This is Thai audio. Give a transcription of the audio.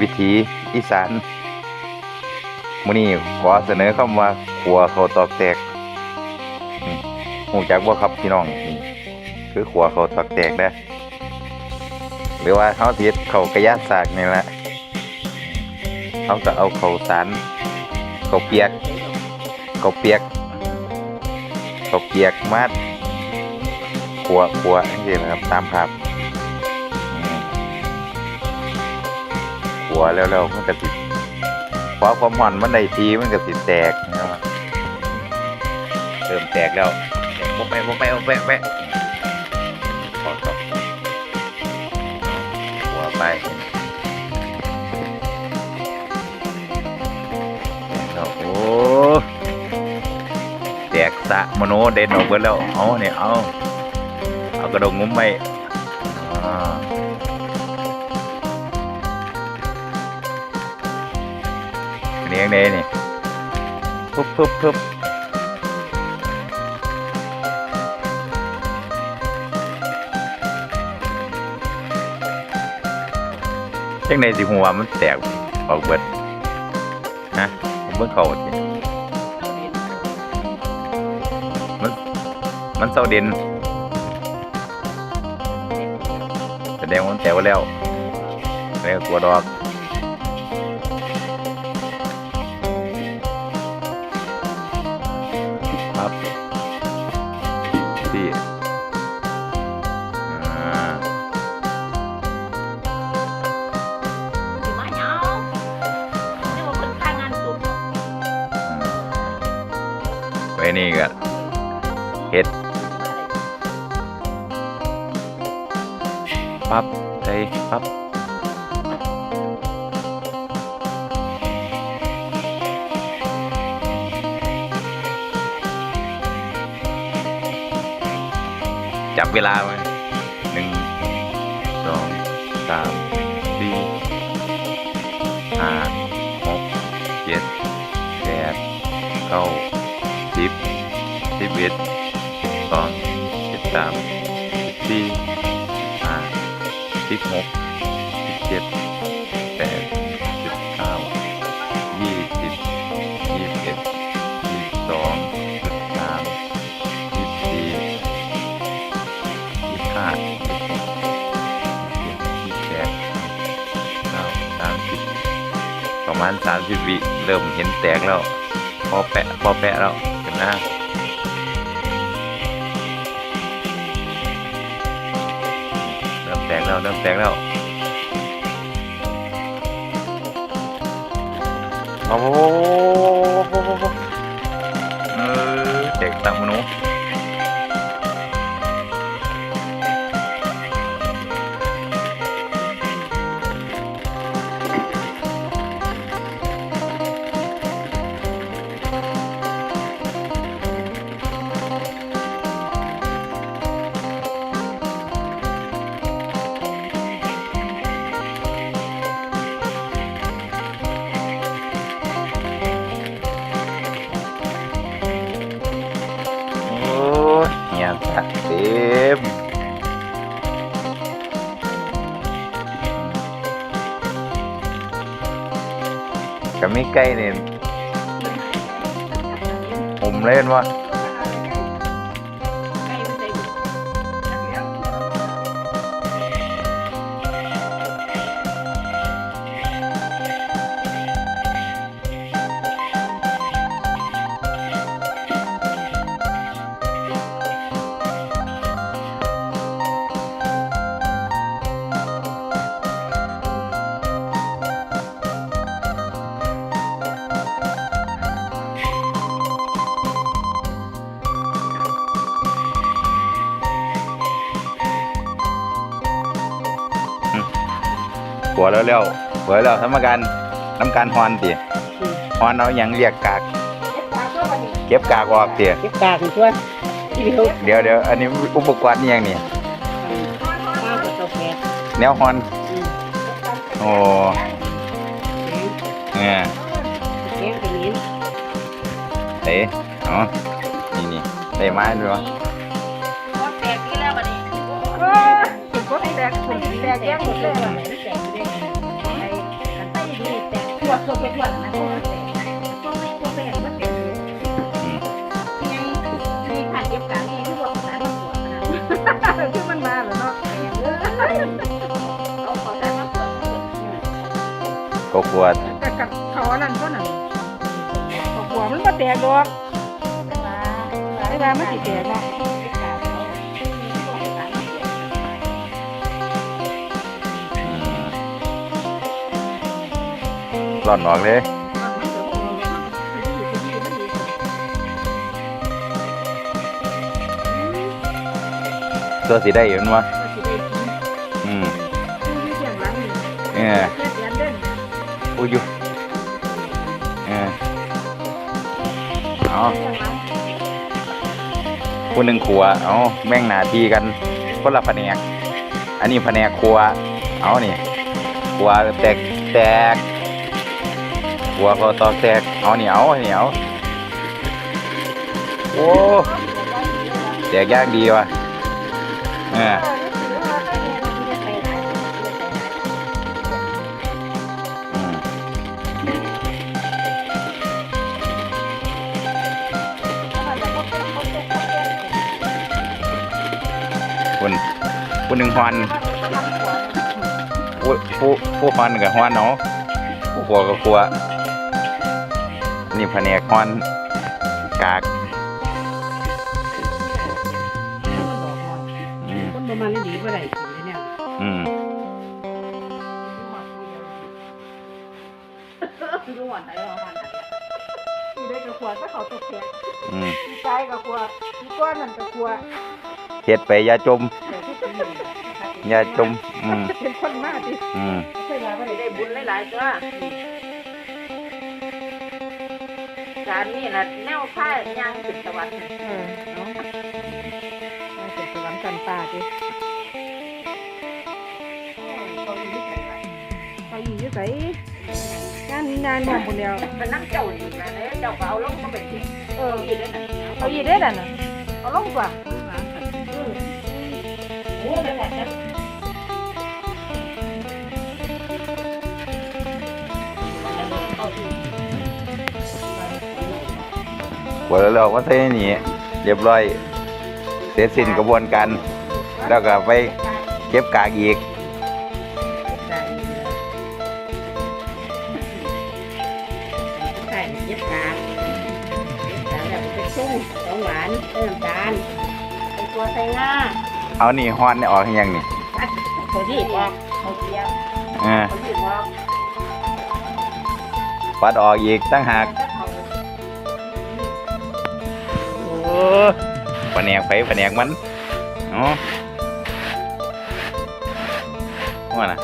วิถีอีสานมื้อนี้ขอเสนอคำว่าขัวข้าวตอกแตกอืมฮู้จักบ่ครับพี่น้องนี่คือขัวข้าวตอกแตกนะหรือว่าเฮาสิเฮ็ดข้าวกระยาสากนี่แหละเฮาก็เอาข้าวสารข้าวเปียกข้าวเปียกข้าวเปียกมาขัวขัวจังซี่นะครับตามภาพ หัวแล้วแล้วมันก็สิพอความมันมันได้ทีมันก็สิแตกนะครับเริ่มแตกแล้วแตกโปะไปโปะไปโปะไปโปะไปพอต่อหัวไปแล้วโอ้แตกสะมโนเด่นออกไปแล้วเอาเนี่ยเอาเอากระดงงุ้มไป นนี้ยังไงนี่ปุ๊บปุ๊บปุ๊บยังไงสิหัวมันแตกออกเบิดฮะเบิ่งเขาสิมันมันเศร้าเด่นแสดงว่ามันแตกว้แล้วแล้วกลัวดอก ที่อ่าสิมาเหงาเรียนค่างานสุดอืมไปนี่ก็เฮ็ดปั๊บใส่ปั๊บ จับเวลาไว้หนึ่งสองสามสี่ห้าหกเจ็ดแปดเก้าสิบสิบเอ็ดสิบสองสิบสามสิบสี่สิบห้าสิบหกสิบเจ็ด ประมาณสามสิบวิเริ่มเห็นแตกแล้ว พอแปะพอแปะแล้วเห็นไหมเริ่มแตกแล้วเริ่มแตกแล้วโอ้โหเออแตกตามมนุษย์ มีไก่เนี่ยผมเล่นว่า หัวแล้วแล้วหัวแล้วทำการน้ำการฮอนติฮอนเอาอย่างเรียกกาก เก็บกากออกเตี๋ยเก็บกากตัวที่เดียวเดี๋ยวเดี๋ยวอันนี้อุปกรณ์นี่ยังนี่ข้าวกับกาแฟแนวฮอนอืมโอ้เนี่ยแกงเป็นนี้เอ๊ะอ๋อนี่นี่ได้ไม้ด้วยวะพอแตกนี่แล้วบัดนี้ก็ให้แตกผมแตกแยกหมดเลย วดตัวไปตรวจนะตัวเต็มตัวไม่ตัวแมันเต็มเลยยังมีขาดเจ็บกางนี่คือว่าสายมันปวดนะคือมันมาแล้วเนาะเอาขอสายมาปวดก็ขวดแต่กับเขาอันนั้นก็นั่นขากลัวมันมาแตกดอกมาไอ้บ้ามันสิแตกเนาะ ร่อนออกเลยตัวสีได้เห็นวะอืมเออกูอยู่เออเอาผู้หนึ่งครัวเอาแม่งหนาทีกันคนละแผนกอันนี้แผนกครัวเอานี่ครัวแตกแตก ครัวก็ตอกแตกเอานี่เอานี่เอาโอ้แตกยากดีว่ะเอออืมคุณผู้หนึ่งฮอนผู้ผู้ผู้ฮอนกับฮอนเนาะผู้ครัวกับครัว นี่แผนกฮอนกากอืมคนประมาณนี้ดีบ่ได้กินเลยเนี่ยอืมรู้วันไหนว่าวันไหนที่ได้กับขวดก็เขาตกแตกอืมที่ใจกับขวดที่ก้อนนั่นกับขวดเฮ็ดไปอย่าจมแต่ที่เป็นอยู่อย่าจมอืมเป็นคนมากดิอืมเคยมาบ่ได้ได้บุญหลายๆตัว การนี้นะแนวผ้ายังติดตะวันเออเนาะเอาเป็นสวรรค์กันป่าดิเขาอยู่ที่ไสงานงานเนี่ยคนเดียวเป็นน้ำเจ้าดีนะเจ้าก็เอาลงมาเป็นที่เออดีได้นะเอาอีได้ดันะเอาลงกว่าโอ้ยแบบนั้น กว่าแล้วเราก็ใส่นี่เรียบร้อย เสร็จสิ้นกระบวนการ แล้วก็ไปเก็บกากอีก ใส่เย็บกาดเย็บกาดแล้วเป็นส้มของหวานเติมตาลเป็นตัวใส่งาเอานี่ฮ้อนนี่ออกให้ยังนี่เขาที่ออกเขาเทียมเออเขาที่ออกปัดออกอีกตั้งหาก แผนกไปแผนกมันเนาะว่าน่ะ